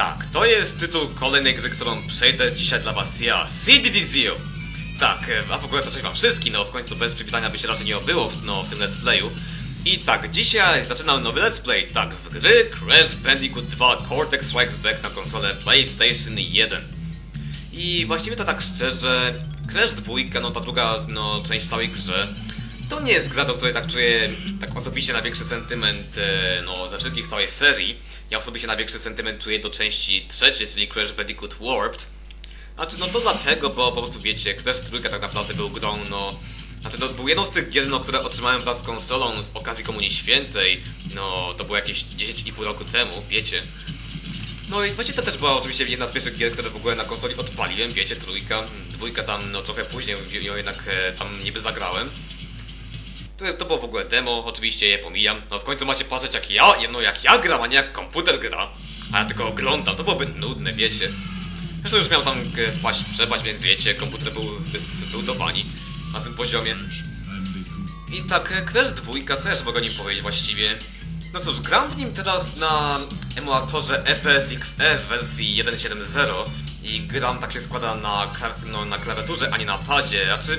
tak, to jest tytuł kolejnej gry, którą przejdę dzisiaj dla was ja, CDDZio. Tak, e, a w ogóle to cześć wam wszystkim, no w końcu bez przywitania by się raczej nie obyło w, no, w tym let's playu. I tak, dzisiaj zaczynam nowy let's play, tak, z gry Crash Bandicoot 2 Cortex Strikes Back na konsolę PlayStation 1. I właściwie to tak szczerze, Crash 2, no ta druga no, część całej grze, to nie jest gra, do której tak czuję tak osobiście największy sentyment e, no, ze wszystkich całej serii. Ja osobiście największy sentyment czuję do części trzeciej, czyli Crash Bandicoot Warped. Znaczy, no to dlatego, bo po prostu wiecie, Crash trójka tak naprawdę był grą, no... Znaczy, no, był jedną z tych gier, no, które otrzymałem wraz z konsolą z okazji Komunii Świętej. No, to było jakieś 10,5 roku temu, wiecie. No i właśnie to też była oczywiście jedna z pierwszych gier, które w ogóle na konsoli odpaliłem, wiecie, trójka, dwójka tam, no trochę później ją jednak e, tam niby zagrałem. To, to było w ogóle demo, oczywiście je pomijam. No w końcu macie patrzeć jak ja, no jak ja gram, a nie jak komputer gra. A ja tylko oglądam, to byłoby nudne, wiecie. Zresztą już miał tam e, wpaść w przepaść, więc wiecie, komputer był zbudowani na tym poziomie. I tak, e, Crash 2, co jeszcze mogę o nim powiedzieć właściwie? No cóż, gram w nim teraz na emulatorze EPSXE w wersji 1.7.0 i gram tak się składa na, no, na klawiaturze, a nie na padzie. Znaczy,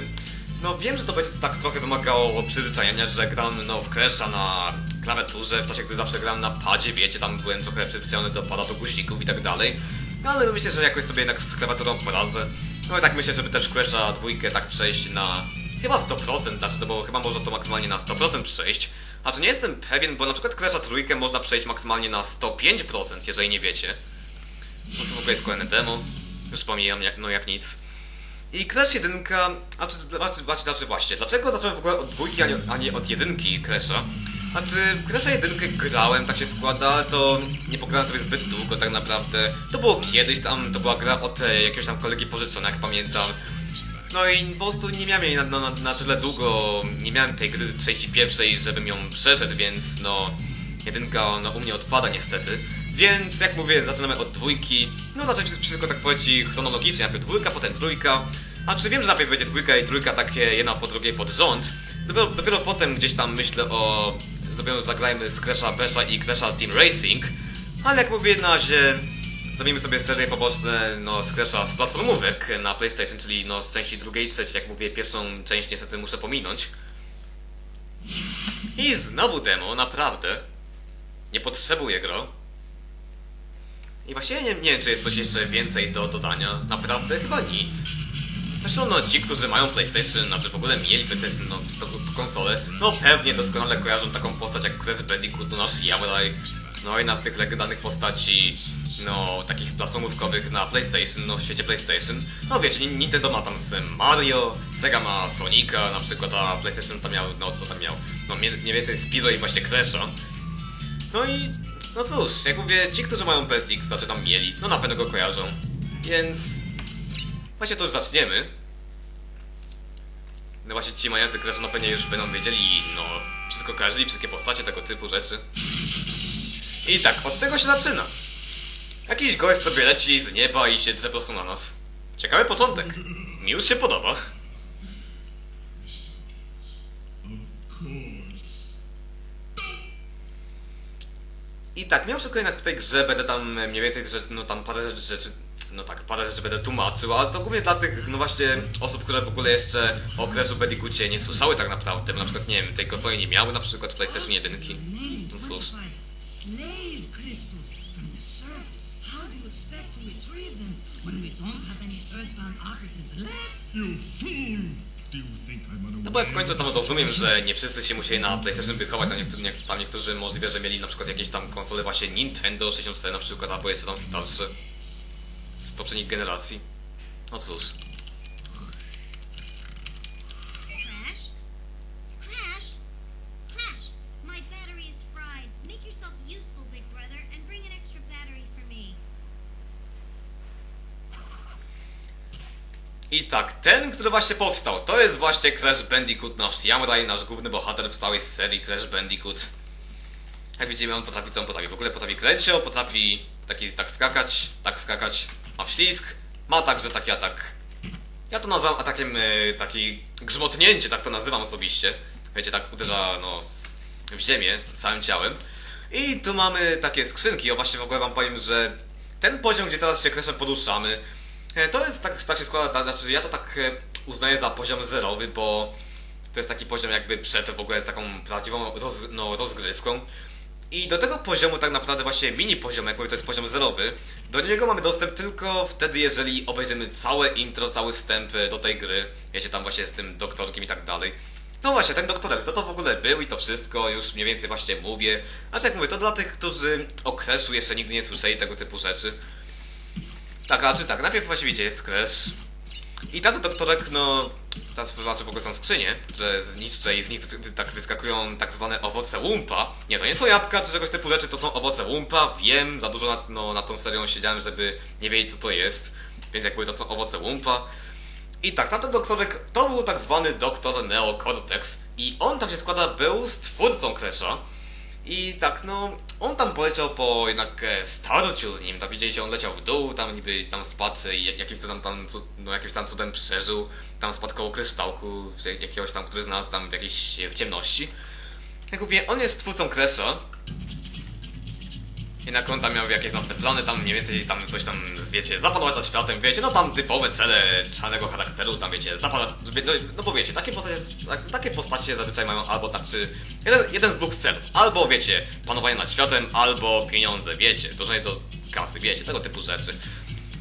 no wiem, że to będzie tak trochę wymagało przyzwyczajenia, że gram no, w Crash'a na klawiaturze, w czasie gdy zawsze gram na padzie, wiecie, tam byłem trochę przyzwyczajony do pada, do guzików i tak dalej. No ale myślę, że jakoś sobie jednak z klawiaturą poradzę. No i tak myślę, żeby też Crash'a dwójkę tak przejść na chyba 100%, znaczy to bo chyba można to maksymalnie na 100% przejść. A czy nie jestem pewien, bo na przykład Crash'a trójkę można przejść maksymalnie na 105%, jeżeli nie wiecie. No to w ogóle jest kolejne demo. Już pomijam, no jak nic. I Crash 1, a czy, znaczy, znaczy, właśnie, dlaczego zacząłem w ogóle od dwójki, a nie, a nie od jedynki Crash'a? Znaczy, Crash'a 1 grałem, tak się składa, to nie pograłem sobie zbyt długo tak naprawdę. To było kiedyś tam, to była gra od e, jakiegoś tam kolegi pożyczona, jak pamiętam. No i po prostu nie miałem jej na, na, na tyle długo, nie miałem tej gry części pierwszej, żebym ją przeszedł, więc no... Jedynka no, u mnie odpada niestety. Więc jak mówię, zaczynamy od dwójki. No znaczy wszystko tak powiedzieć chronologicznie, najpierw dwójka, potem trójka. A czy wiem, że najpierw będzie dwójka i trójka takie jedna po drugiej pod rząd. Dopiero, dopiero potem gdzieś tam myślę o... Zrobimy, zagrajmy z Crash'a Besha i Crash'a Team Racing. Ale jak mówię, na razie zrobimy sobie serię poboczne no, z Crash'a z platformówek na PlayStation, czyli no z części drugiej i trzeciej. Jak mówię, pierwszą część niestety muszę pominąć. I znowu demo, naprawdę. Nie potrzebuję gro. I właściwie nie, nie wiem, czy jest coś jeszcze więcej do dodania. Naprawdę chyba nic. Zresztą no ci, którzy mają PlayStation, znaczy w ogóle mieli PlayStation, no to, to konsolę, no pewnie doskonale kojarzą taką postać jak Crash Bandicoot, no nasz Yamrai, no jedna z tych legendarnych postaci, no takich platformówkowych na PlayStation, no w świecie PlayStation. No wiecie, Nintendo ma tam Mario, Sega ma Sonika na przykład, a PlayStation tam miał, no co tam miał, no mniej więcej Spiro i właśnie Crash'a. No i no cóż, jak mówię, ci, którzy mają PSX, znaczy tam mieli, no na pewno go kojarzą. Więc... Właśnie to już zaczniemy. No właśnie ci mający Crash no pewnie już będą wiedzieli, no... Wszystko kojarzyli, wszystkie postacie, tego typu rzeczy. I tak, od tego się zaczyna. Jakiś gość sobie leci z nieba i się drze prosto na nas. Ciekawy początek. Mi już się podoba. I tak, miał tylko jednak w tej grze będę tam mniej więcej, że no tam parę rzeczy, no tak, parę rzeczy będę tłumaczył, ale to głównie dla tych, no właśnie, osób, które w ogóle jeszcze o Crashu Bandicoocie nie słyszały tak naprawdę, na przykład, nie wiem, tej konsoli nie miały na przykład PlayStation 1. No cóż. You fool! No bo w końcu to rozumiem, że nie wszyscy się musieli na PlayStation wychować, tam niektórzy, nie, tam niektórzy możliwe, że mieli na przykład jakieś tam konsole właśnie Nintendo 64 na przykład, albo jeszcze tam starsze z poprzednich generacji. No cóż. Tak, ten, który właśnie powstał, to jest właśnie Crash Bandicoot, nasz Yamrai, nasz główny bohater w całej serii Crash Bandicoot. Jak widzimy, on potrafi co on potrafi. W ogóle potrafi kręcio, potrafi taki, tak skakać, tak skakać, ma wślizg, ma także taki atak. Ja to nazywam atakiem, yy, taki grzmotnięcie, tak to nazywam osobiście. Wiecie, tak uderza, no, w ziemię z całym ciałem. I tu mamy takie skrzynki, o właśnie w ogóle wam powiem, że ten poziom, gdzie teraz się Crashem poruszamy, to jest tak, tak się składa, znaczy ja to tak e, uznaję za poziom zerowy, bo to jest taki poziom jakby przed w ogóle taką prawdziwą roz, no, rozgrywką. I do tego poziomu tak naprawdę właśnie mini poziom, jakby to jest poziom zerowy, do niego mamy dostęp tylko wtedy, jeżeli obejrzymy całe intro, cały wstęp e, do tej gry, wiecie, tam właśnie z tym doktorkiem i tak dalej. No właśnie, ten doktorek, to to w ogóle był i to wszystko, już mniej więcej właśnie mówię. Znaczy jak mówię, to dla tych, którzy o Crashu jeszcze nigdy nie słyszeli tego typu rzeczy. Tak, raczej tak, najpierw właśnie wiecie, jest Crash. I tato doktorek, no, ta znaczy w ogóle są skrzynie, które zniszczę i z nich tak wyskakują tak zwane owoce łumpa. Nie, to nie są jabłka czy czegoś typu rzeczy, to są owoce łumpa, wiem, za dużo na, no, tą serią siedziałem, żeby nie wiedzieć co to jest, więc jak były to są owoce łumpa. I tak, tamten doktorek to był tak zwany doktor Neo Cortex i on tam się składa, był stwórcą Crasha. I tak, no, on tam poleciał po jednak e, starciu z nim, tam widzieliście, on leciał w dół, tam niby tam spadł i jak- jakimś tam, cu- no, jakimś tam cudem przeżył, tam spadł koło kryształku, jakiegoś tam, który znalazł tam w jakiejś, w ciemności. Jak mówię, on jest twórcą Crasha, jednak on tam miał jakieś plany, tam mniej więcej tam coś tam, wiecie, zapanować światem, wiecie, no tam typowe cele czarnego charakteru, tam wiecie, zapanować, no, no bo wiecie, takie postacie, tak- takie postacie zazwyczaj mają albo tak, czy jeden, jeden z dwóch celów, albo wiecie, panowanie nad światem, albo pieniądze, wiecie, dążenie do kasy, wiecie, tego typu rzeczy.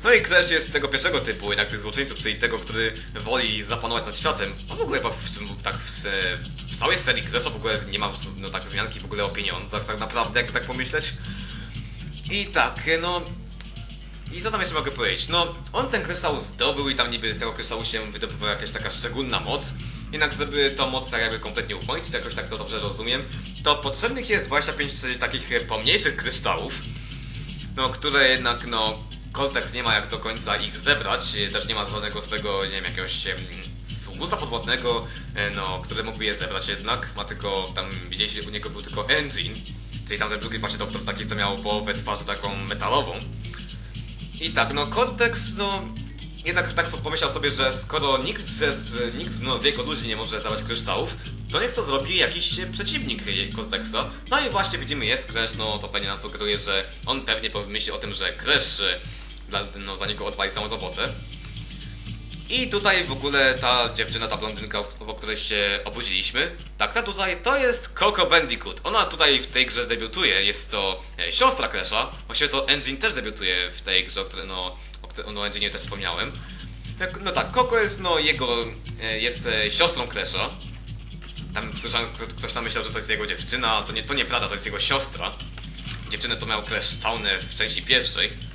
No i Crash jest tego pierwszego typu, jednak tych złoczyńców, czyli tego, który woli zapanować nad światem. A w ogóle chyba w, tak w, w całej serii Crasha w ogóle nie ma no, tak wzmianki w ogóle o pieniądzach, tak naprawdę, jakby tak pomyśleć. I tak, no... I co tam jeszcze mogę powiedzieć? No, on ten kryształ zdobył i tam niby z tego kryształu się wydobywa jakaś taka szczególna moc. Jednak żeby tą moc tak jakby kompletnie ukończyć, jakoś tak to dobrze rozumiem, to potrzebnych jest 25 takich e, pomniejszych kryształów, no, które jednak, no, Cortex nie ma jak do końca ich zebrać, e, też nie ma żadnego swojego, nie wiem, jakiegoś sługusa podwodnego, e, no, który mógłby je zebrać jednak, ma tylko, tam widzieliście, u niego był tylko engine, czyli tam ten drugi właśnie doktor taki, co miał połowę twarzy taką metalową. I tak, no Cortex, no, jednak tak pomyślał sobie, że skoro nikt, ze, z, nikt no, z jego ludzi nie może zabrać kryształów, to niech to zrobi jakiś przeciwnik Cortexa. No i właśnie widzimy, jest Crash, no to pewnie nas sugeruje, że on pewnie pomyśli o tym, że Crash e, dla, no, za niego odwali całą robotę. I tutaj w ogóle ta dziewczyna, ta blondynka, o której się obudziliśmy, tak, ta tutaj to jest Coco Bandicoot. Ona tutaj w tej grze debiutuje, jest to e, siostra Crasha. Właściwie to Engine też debiutuje w tej grze, o której, no, o no, Engine też wspomniałem. No tak, Coco jest, no, jego, e, jest e, siostrą Crasha. Tam słyszałem, kto- ktoś tam myślał, że to jest jego dziewczyna, to nie, to nieprawda, to jest jego siostra. Dziewczynę to miał Crash Towner w części pierwszej.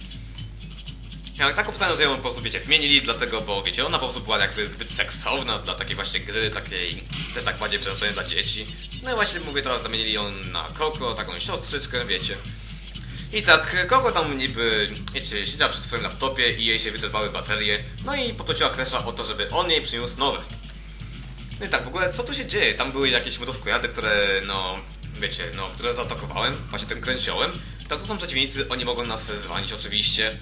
Ja tak obstawiam, że ją po prostu, wiecie, zmienili, dlatego, bo wiecie, ona po prostu była jakby zbyt seksowna dla takiej właśnie gry, takiej też tak bardziej przeznaczone dla dzieci. No i właśnie mówię, teraz zamienili ją na Koko, taką siostrzyczkę, wiecie. I tak, Koko tam niby, wiecie, siedziała przy swoim laptopie i jej się wyczerpały baterie, no i poprosiła Crasha o to, żeby on jej przyniósł nowe. No i tak, w ogóle co tu się dzieje? Tam były jakieś mrówkojady, które, no, wiecie, no, które zaatakowałem, właśnie tym kręciołem. Tak, to są przeciwnicy, oni mogą nas zwanić oczywiście.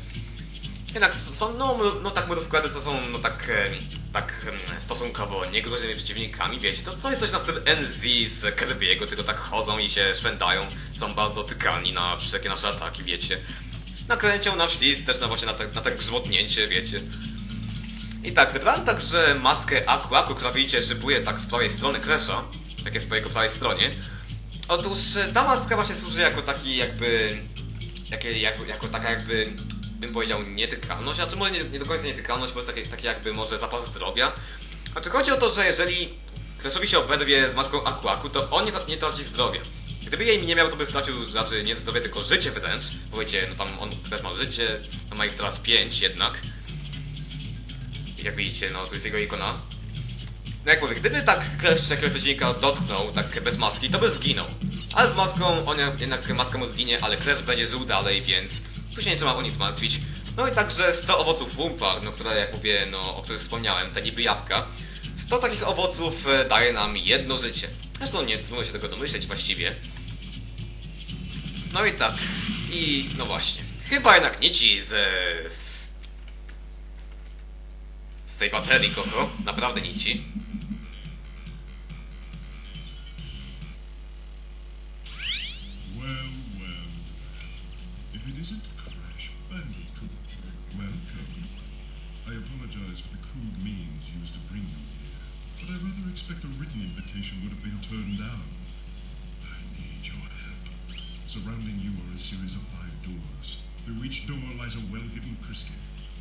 Jednak są, no, no tak mrówkojady to są, no tak, e, tak stosunkowo niegroźnymi przeciwnikami, wiecie, to, to jest coś na styl NZ z Kirby'ego, tylko tak chodzą i się szwędają, są bardzo tykalni na wszelkie nasze ataki, wiecie. Nakręcią nam ślizg też na właśnie na, te, na tak grzmotnięcie, wiecie. I tak, zebrałem także maskę Aku Aku, która widzicie szybuje tak z prawej strony Crasha, tak jest po jego prawej stronie. Otóż e, ta maska właśnie służy jako taki jakby, jakie, jako, jako taka jakby, bym powiedział, nietykalność, a czy może nie, nie do końca nietykalność, bo jest takie, takie jakby może zapas zdrowia. A czy chodzi o to, że jeżeli Crashowi się oberwie z maską Aku Aku, to on nie, nie traci zdrowia. Gdyby jej nie miał, to by stracił, znaczy nie zdrowie, tylko życie wręcz. Bo wiecie, no tam on też ma życie, no ma ich teraz 5 jednak. Jak widzicie, no tu jest jego ikona. No jak mówię, gdyby tak Crash jakiegoś przeciwnika dotknął tak bez maski, to by zginął. Ale z maską, on jednak maska mu zginie, ale Crash będzie żył dalej, więc tu się nie trzeba o nic martwić. No i także 100 owoców Wumpa, no które jak mówię, no o których wspomniałem, te niby jabłka. 100 takich owoców e, daje nam jedno życie. Zresztą nie trudno się tego domyśleć właściwie. No i tak. I no właśnie. Chyba jednak nici z, z z tej baterii, Koko. Naprawdę nici. Expect a written invitation would have been turned down. I need your help. Surrounding you are a series of five doors. Through each door lies a well-hidden crystal.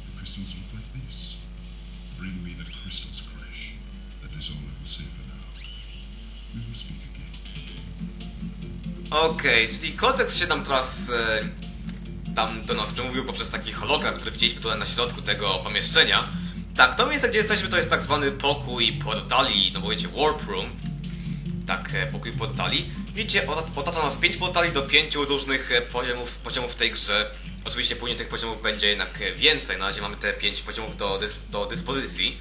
The crystals look like this. Bring me the crystals, Crash. That is all I will say for now. We will speak again. Okej, czyli kontekst się nam teraz e, tam do nas przemówił poprzez taki hologram, który widzieliśmy tutaj na środku tego pomieszczenia. Tak, to miejsce, gdzie jesteśmy, to jest tak zwany pokój portali, no bo wiecie, warp room. Tak, e, pokój portali. Widzicie, ota- otacza nas pięć portali do pięciu różnych e, poziomów, poziomów w tej grze. Oczywiście później tych poziomów będzie jednak e, więcej, na razie mamy te pięć poziomów do, dys do dyspozycji.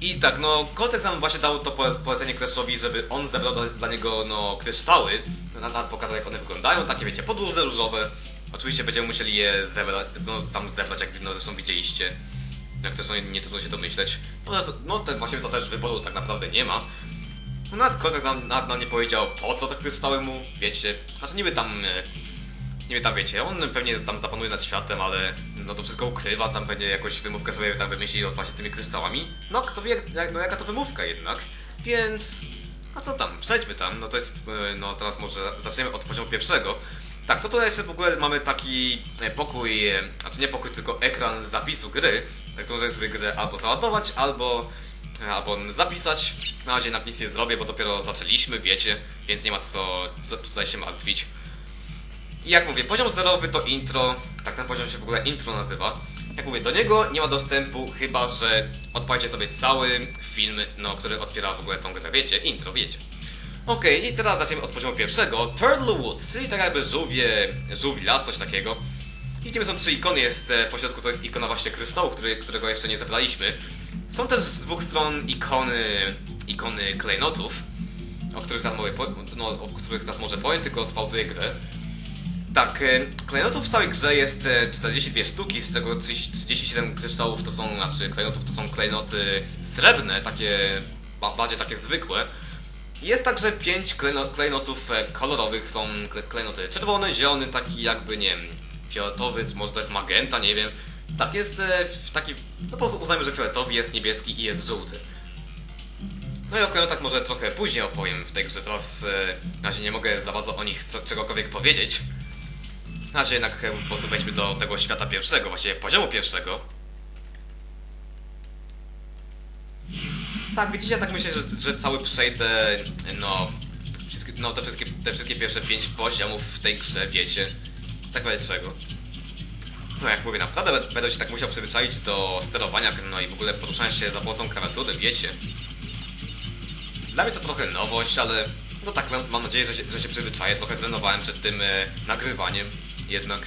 I tak, no, Cortex nam właśnie dał to pole- polecenie Crashowi, żeby on zebrał dla, niego, no, kryształy. Nawet pokazał, jak one wyglądają, takie, wiecie, podłużne, różowe. Oczywiście będziemy musieli je zebrać, no, tam zebrać, jak no, zresztą widzieliście. Jak zresztą nie, trudno się domyśleć. No, no ten, właśnie to też wyboru tak naprawdę nie ma. No, nawet Cortex nam, nawet nam nie powiedział, po co te kryształy mu, wiecie. Znaczy, niby tam... E, niby tam wiecie, on pewnie tam zapanuje nad światem, ale no to wszystko ukrywa, tam pewnie jakąś wymówkę sobie tam wymyśli od właśnie tymi kryształami. No kto wie, jak, no jaka to wymówka jednak. Więc, a co tam, przejdźmy tam, no to jest, e, no teraz może zaczniemy od poziomu pierwszego. Tak, to tutaj jeszcze w ogóle mamy taki e, pokój, e, znaczy nie pokój, tylko ekran zapisu gry, tak to możemy sobie grę albo załadować, albo e, albo zapisać. Na razie jednak nic nie zrobię, bo dopiero zaczęliśmy, wiecie, więc nie ma co tutaj się martwić. I jak mówię, poziom zerowy to intro, tak ten poziom się w ogóle intro nazywa. Jak mówię, do niego nie ma dostępu, chyba że odpalicie sobie cały film, no, który otwiera w ogóle tą grę, wiecie, intro, wiecie. Okej, i teraz zaczniemy od poziomu pierwszego, Turtle Woods, czyli tak jakby żółwie, żółwi las, coś takiego. Widzimy, są trzy ikony, jest e, pośrodku to jest ikona właśnie kryształu, który, którego jeszcze nie zebraliśmy. Są też z dwóch stron ikony, ikony klejnotów, o których zaraz, po- no, o których zaraz może powiem, tylko spauzuję grę. Tak, e, klejnotów w całej grze jest e, 42 sztuki, z czego 30 37 kryształów to są, znaczy klejnotów to są klejnoty srebrne, takie ba- bardziej takie zwykłe. Jest także 5 klejno, klejnotów e, kolorowych, są kle- klejnoty czerwony, zielony, taki jakby, nie wiem, fioletowy, może to jest magenta, nie wiem. Tak, jest e, taki, no po prostu uznajmy, że fioletowy jest niebieski i jest żółty. No i o klejnotach może trochę później opowiem w tej grze, teraz e, na razie nie mogę za bardzo o nich co, czegokolwiek powiedzieć. Na razie jednak po prostu wejdźmy do tego świata pierwszego, właściwie poziomu pierwszego. Tak, widzicie, tak myślę, że, że cały przejdę, no, wszystkie, no te, wszystkie, te wszystkie pierwsze pięć poziomów w tej grze, wiecie. Tak wiele czego. No jak mówię, naprawdę będę się tak musiał przyzwyczaić do sterowania, no i w ogóle poruszania się za pomocą klawiatury, wiecie. Dla mnie to trochę nowość, ale no tak, mam, mam nadzieję, że się, że się przyzwyczaję. Trochę trenowałem przed tym e, nagrywaniem jednak.